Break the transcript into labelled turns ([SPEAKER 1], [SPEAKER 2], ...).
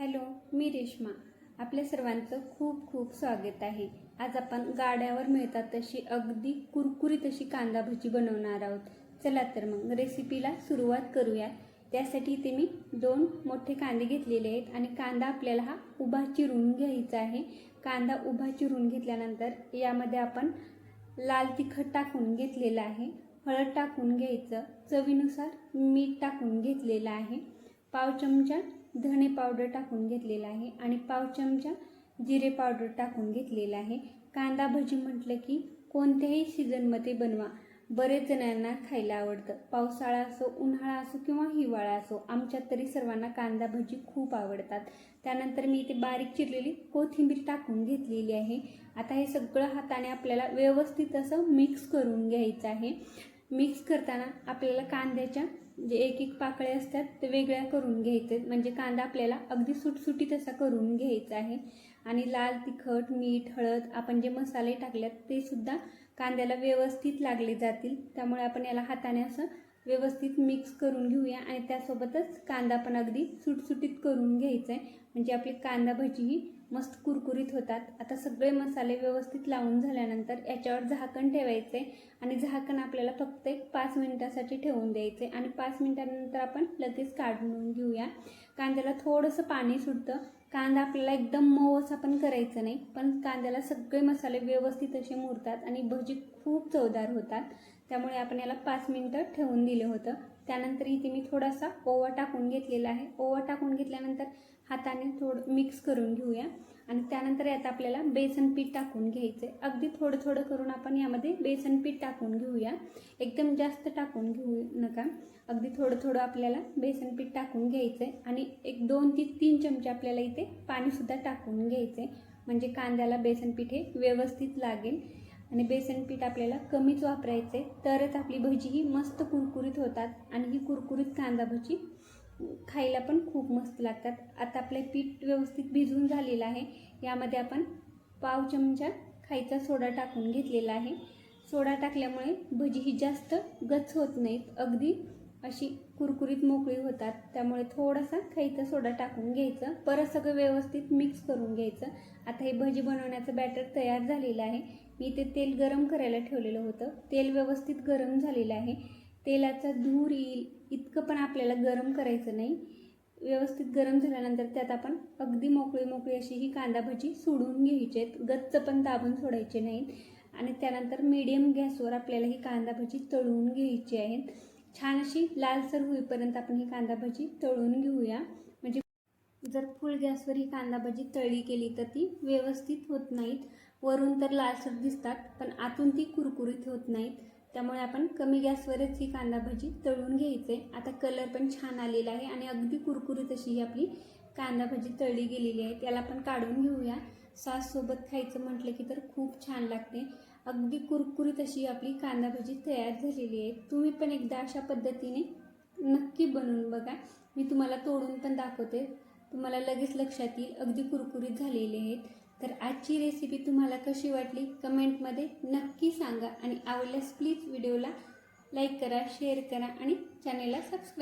[SPEAKER 1] Hello मी रेश्मा. आपल्या सर्वांचं खूप खूप स्वागत आहे. आज आपण गाड्यावर मिळतात तशी अगदी कुरकुरीत अशी कांदा भजी बनवणार आहोत. चला तर मग रेसिपीला सुरुवात करूया त्यासाठी इथे मी दोन मोठे कांदे घेतलेले आहेत आणि कांदा आपल्याला हा उभा चिरून घ्यायचा आहे. कांदा उभा चिरून घेतल्यानंतर यामध्ये आपण लाल तिखट टाकून घेतलेलं आहे. हळद टाकून घ्यायचं. चवीनुसार मीठ टाकून घेतलेलं आहे. पाव चमचा धणे पावडर टाकून घेतलेला आहे आणि पाव चमचा जिरे पावडर टाकून घेतलेला आहे. कांदा भजी म्हटलं की कोणत्याही सीझनमध्ये बनवा. बरेच जणांना खायला आवडतं. पावसाळा असो उन्हाळा असो किंवा हिवाळा असो आमच्यात तरी सर्वांना कांदा भजी खूप आवडतात. त्यानंतर मी इथे बारीक चिरलेली कोथिंबीर टाकून घेतलेली आहे. आता हे सगळं हाताने आपल्याला व्यवस्थित असं मिक्स करून घ्यायचं आहे. मिक्स करताना आपल्याला कांद्याच्या जे एक एक पाकळ्या असतात ते वेगळ्या करून घ्यायचे. म्हणजे कांदा आपल्याला अगदी सुटसुटीत असा करून घ्यायचा आहे. आणि लाल तिखट मीठ हळद आपण जे मसाले टाकल्यात ते सुद्धा कांद्याला व्यवस्थित लागले जातील. त्यामुळे आपण याला हाताने असं व्यवस्थित मिक्स करून घेऊया आणि त्यासोबतच कांदा पण अगदी सुटसुटीत करून घ्यायचा आहे म्हणजे आपली कांदा भजी ही मस्त कुरकुरीत होतात. आता सगळे मसाले व्यवस्थित लावून झाल्यानंतर याच्यावर झाकण ठेवायचं आहे आणि झाकण आपल्याला फक्त एक पाच मिनिटासाठी ठेवून द्यायचे आणि पाच मिनिटानंतर आपण लगेच काढून घेऊया. कांद्याला थोडंसं पाणी सुटतं. कांदा आपल्याला एकदम मऊ असा पण करायचं नाही पण कांद्याला सगळे मसाले व्यवस्थित असे मुरतात आणि भजी खूप चवदार होतात. त्यामुळे आपण याला पाच मिनटं ठेवून दिलं होतं. त्यानंतर इथे मी थोडासा ओवा टाकून घेतलेला आहे. ओवा टाकून घेतल्यानंतर हाताने थोडं मिक्स करून घेऊया. आणि त्यानंतर यात आपल्याला बेसन पीठ टाकून घ्यायचं आहे अगदी थोडं थोडं करून आपण यामध्ये बेसन पीठ टाकून घेऊया. एकदम जास्त टाकून घेऊ नका. अगदी थोडं थोडं आपल्याला बेसन पीठ टाकून घ्यायचं आहे आणि एक दोन ते तीन चमचे आपल्याला इथे पाणीसुद्धा टाकून घ्यायचं आहे म्हणजे कांद्याला बेसन पीठ हे व्यवस्थित लागेल. आणि बेसन पीठ आपल्याला कमीच वापरायचं. आहे तरच आपली भजी ही मस्त कुरकुरीत होतात आणि ही कुरकुरीत कांदा भजी खायला पण खूप मस्त लागतात. आता आपले पीठ व्यवस्थित भिजून झालेलं आहे. यामध्ये आपण पाव चमचा खायचा सोडा टाकून घेतलेला आहे. सोडा टाकल्यामुळे भजी ही जास्त गच होत नाहीत. अगदी अशी कुरकुरीत मोकळी होतात. त्यामुळे थोडासा खायचा सोडा टाकून घ्यायचं. परत सगळं व्यवस्थित मिक्स करून घ्यायचं. आता हे भजी बनवण्याचं बॅटर तयार झालेलं आहे. मी ते तेल गरम करायला ठेवलेलं होतं. तेल व्यवस्थित गरम झालेलं आहे. तेलाचा धूर येईल. इतकं पण आपल्याला गरम करायचं नाही. व्यवस्थित गरम झाल्यानंतर त्यात आपण अगदी मोकळी मोकळी अशी ही कांदा भजी सोडून घ्यायची आहेत. गच्च पण दाबून सोडायचे नाहीत. आणि त्यानंतर मीडियम गॅसवर आपल्याला ही कांदा भजी तळून घ्यायची आहेत. छान अशी लालसर होईपर्यंत आपण ही कांदा भजी तळून घेऊया. म्हणजे जर फुल गॅसवर ही कांदा भजी तळली केली तर ती व्यवस्थित होत नाहीत. वरून तर लालसर दिसतात पण आतून ती कुरकुरीत होत नाहीत. त्यामुळे आपण कमी गॅसवरच ही कांदा भजी तळून घ्यायचे. आता कलर पण छान आलेला आहे आणि अगदी कुरकुरीत अशी ही आपली कांदा भजी तळली गेलेली आहे. त्याला आपण काढून घेऊया. सॉससोबत खायचं म्हटलं की तर खूप छान लागते. अगदी कुरकुरीत अशी आपली कांदा भजी तयार झालेली आहे. तुम्ही पण एकदा अशा पद्धतीने नक्की बनवून बघा. मी तुम्हाला तोडून पण दाखवते. तुम्हाला लगेच लक्षात येईल. अगदी कुरकुरीत झालेले आहेत. तर आजची रेसिपी तुम्हाला कशी वाटली? कमेंटमध्ये नक्की सांगा. आणि आवडल्यास प्लीज व्हिडिओला लाईक करा शेअर करा आणि चॅनेलला सबस्क्राईब